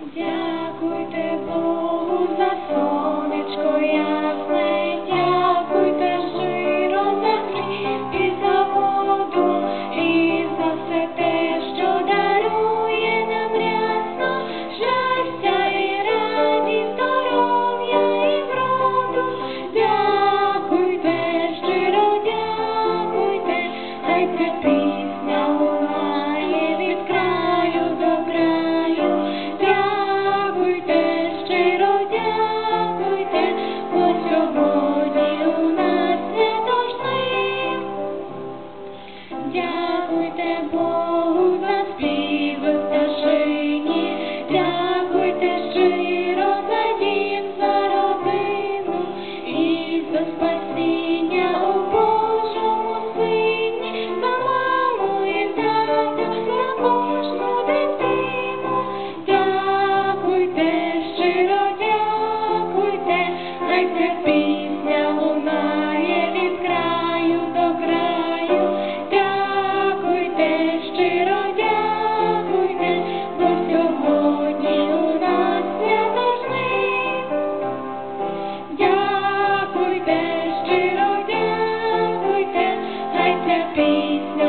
Дякуйте Богу за сонечко ясне, дякуйте широ і за воду, і за все те, що дарує нам рясно, щастя і радість, здоров'я і вроду. Дякуйте, щиро дякуйте, хай цвіти. down. Peace.